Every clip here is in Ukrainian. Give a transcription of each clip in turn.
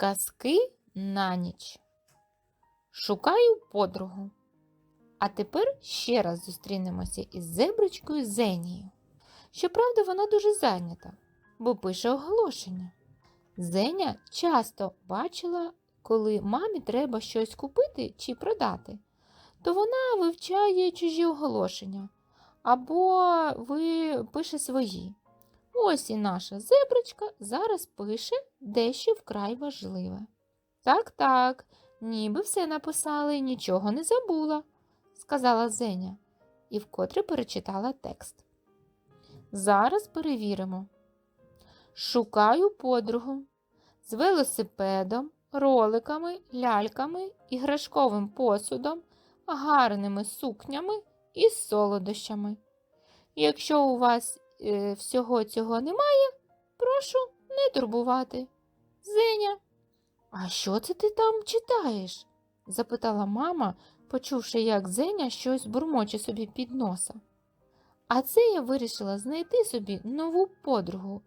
Казки на ніч. Шукаю подругу. А тепер ще раз зустрінемося із зеброчкою Зенією. Щоправда, вона дуже зайнята, бо пише оголошення. Зеня часто бачила, коли мамі треба щось купити чи продати, то вона вивчає чужі оголошення або ви пише свої. Ось і наша зеброчка зараз пише дещо вкрай важливе. Так, так, ніби все написали, нічого не забула, сказала Зеня і вкотре перечитала текст. Зараз перевіримо. Шукаю подругу з велосипедом, роликами, ляльками, іграшковим посудом, гарними сукнями і солодощами. Якщо у вас всього цього немає, прошу не турбувати. Зеня. А що це ти там читаєш? запитала мама, почувши, як Зеня щось бурмоче собі під носа. А це я вирішила знайти собі нову подругу.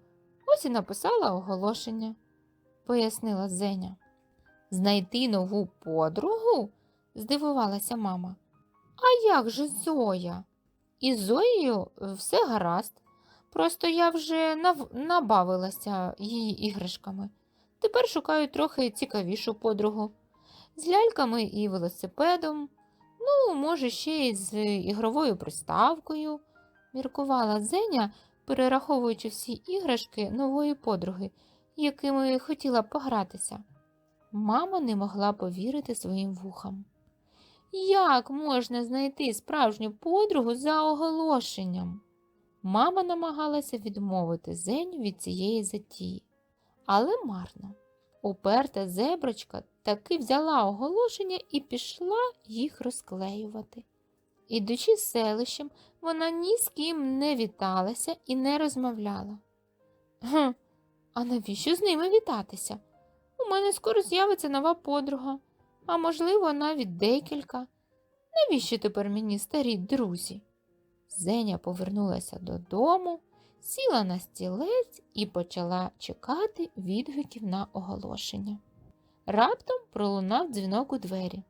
Ось і написала оголошення, пояснила Зеня. Знайти нову подругу? здивувалася мама. А як же Зоя? Із Зоєю все гаразд. Просто я вже нав... набавилася її іграшками. Тепер шукаю трохи цікавішу подругу. З ляльками і велосипедом, ну, може, ще й з ігровою приставкою, міркувала Зеня, перераховуючи всі іграшки нової подруги, якими хотіла погратися. Мама не могла повірити своїм вухам. Як можна знайти справжню подругу за оголошенням? Мама намагалася відмовити Зеню від цієї затії, але марно. Уперта зеброчка таки взяла оголошення і пішла їх розклеювати. Ідучи селищем, вона ні з ким не віталася і не розмовляла. Гм, а навіщо з ними вітатися? У мене скоро з'явиться нова подруга, а можливо, навіть декілька. Навіщо тепер мені старі друзі? Зеня повернулася додому, сіла на стілець і почала чекати відгуків на оголошення. Раптом пролунав дзвінок у двері.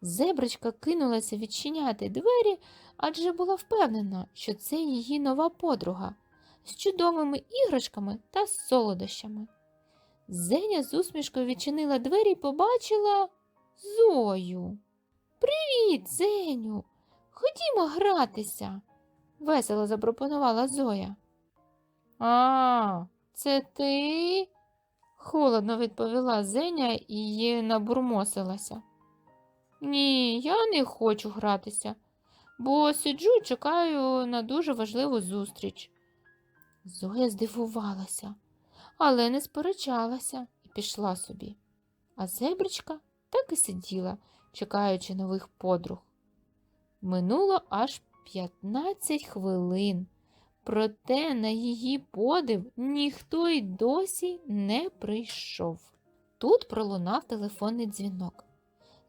Зеброчка кинулася відчиняти двері, адже була впевнена, що це її нова подруга з чудовими іграшками та солодощами. Зеня з усмішкою відчинила двері і побачила Зою. Привіт, Зеню. Ходімо гратися, весело запропонувала Зоя. А, це ти? холодно відповіла Зеня і набурмосилася. Ні, я не хочу гратися, бо сиджу чекаю на дуже важливу зустріч. Зоя здивувалася, але не сперечалася і пішла собі. А зебричка так і сиділа, чекаючи нових подруг. Минуло аж 15 хвилин, проте на її подив ніхто й досі не прийшов. Тут пролунав телефонний дзвінок.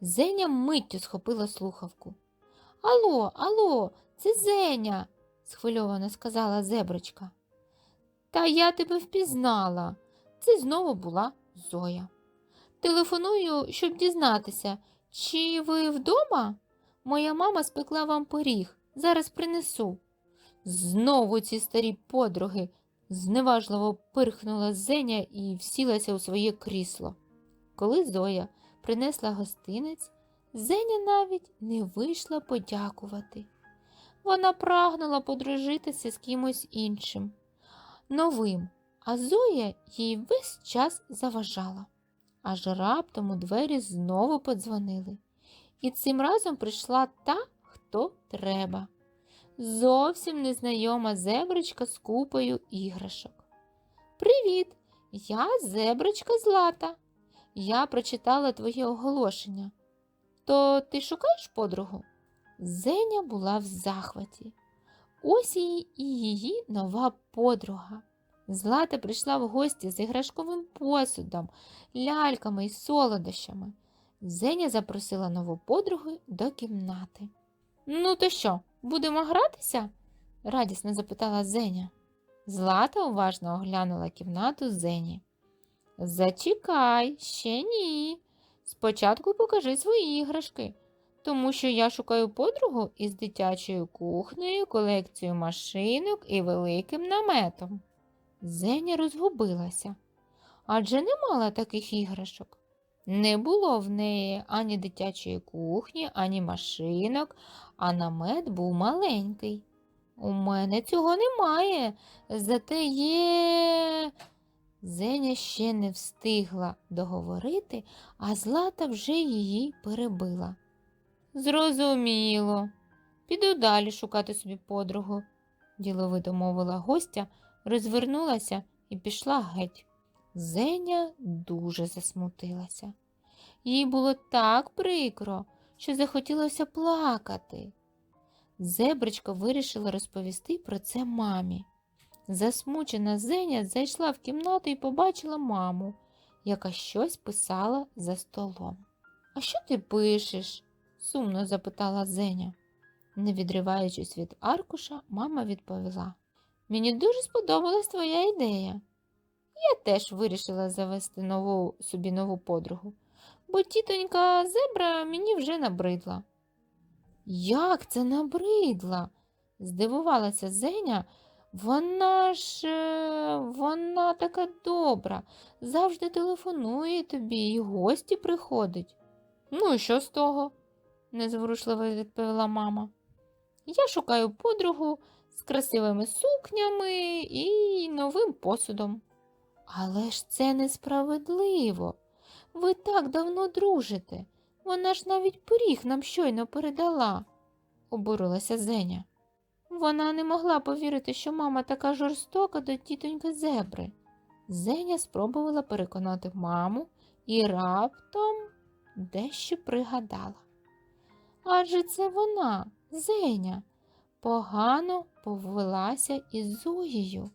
Зеня миттю схопила слухавку. Алло, алло, це Зеня, схвильовано сказала зеброчка. Та я тебе впізнала. Це знову була Зоя. Телефоную, щоб дізнатися, чи ви вдома? Моя мама спекла вам пиріг. Зараз принесу. Знову ці старі подруги, зневажливо пирхнула Зеня і всілася у своє крісло. Коли Зоя принесла гостинець, Зеня навіть не вийшла подякувати. Вона прагнула подружитися з кимось іншим, новим, а Зоя їй весь час заважала. Аж раптом у двері знову подзвонили. І цим разом прийшла та, хто треба. Зовсім незнайома зеброчка з купою іграшок. Привіт, я зеброчка Злата. Я прочитала твоє оголошення. То ти шукаєш подругу? Зеня була в захваті. Ось і її нова подруга. Злата прийшла в гості з іграшковим посудом, ляльками і солодощами. Зеня запросила нову подругу до кімнати. Ну, то що, будемо гратися? радісно запитала Зеня. Злата уважно оглянула кімнату Зені. Зачекай, ще ні. Спочатку покажи свої іграшки, тому що я шукаю подругу із дитячою кухнею, колекцією машинок і великим наметом. Зеня розгубилася, адже не мала таких іграшок. Не було в неї ані дитячої кухні, ані машинок, а намет був маленький. У мене цього немає, зате є. Зеня ще не встигла договорити, а Злата вже її перебила. Зрозуміло. Піду далі шукати собі подругу, діловито мовила гостя, розвернулася і пішла геть. Зеня дуже засмутилася. Їй було так прикро, що захотілося плакати. Зебричка вирішила розповісти про це мамі. Засмучена Зеня зайшла в кімнату і побачила маму, яка щось писала за столом. А що ти пишеш? сумно запитала Зеня. Не відриваючись від аркуша, мама відповіла. Мені дуже сподобалась твоя ідея. Я теж вирішила завести нову собі нову подругу, бо тітонька зебра мені вже набридла. Як це набридла? здивувалася Зеня. Вона ж е, вона така добра, завжди телефонує тобі і гості приходить. Ну і що з того? незворушливо відповіла мама. Я шукаю подругу з красивими сукнями і новим посудом. Але ж це несправедливо. Ви так давно дружите. Вона ж навіть пиріг нам щойно передала, обурилася Зеня. Вона не могла повірити, що мама така жорстока до тітоньки зебри. Зеня спробувала переконати маму і раптом дещо пригадала. Адже це вона, Зеня, погано повелася із Зоєю,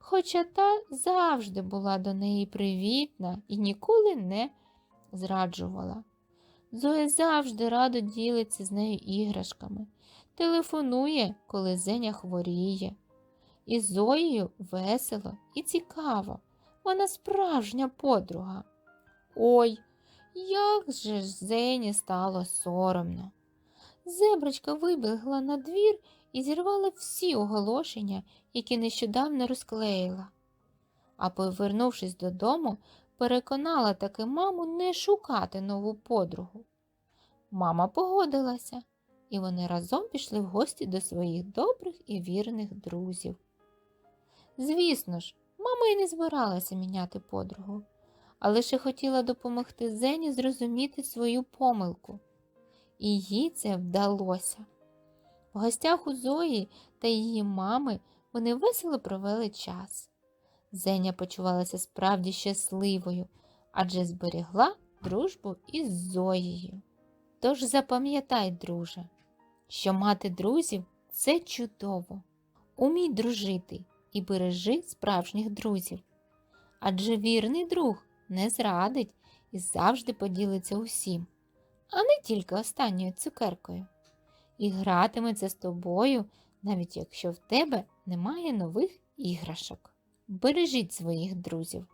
хоча та завжди була до неї привітна і ніколи не зраджувала. Зоя завжди радо ділиться з нею іграшками, телефонує, коли Зеня хворіє. І Зоєю весело і цікаво. Вона справжня подруга. Ой, як же ж Зені стало соромно. Зеброчка вибігла на двір і зірвала всі оголошення, які нещодавно розклеїла. А повернувшись додому, переконала таки маму не шукати нову подругу. Мама погодилася, і вони разом пішли в гості до своїх добрих і вірних друзів. Звісно ж, мама й не збиралася міняти подругу, а лише хотіла допомогти Зені зрозуміти свою помилку. І їй це вдалося. В гостях у Зої та її мами вони весело провели час. Зеня почувалася справді щасливою, адже зберегла дружбу із Зоєю. Тож запам'ятай, друже, що мати друзів це чудово. Умій дружити і бережи справжніх друзів. Адже вірний друг не зрадить і завжди поділиться усім, а не тільки останньою цукеркою. І гратиметься з тобою, навіть якщо в тебе немає нових іграшок. Бережіть своїх друзів.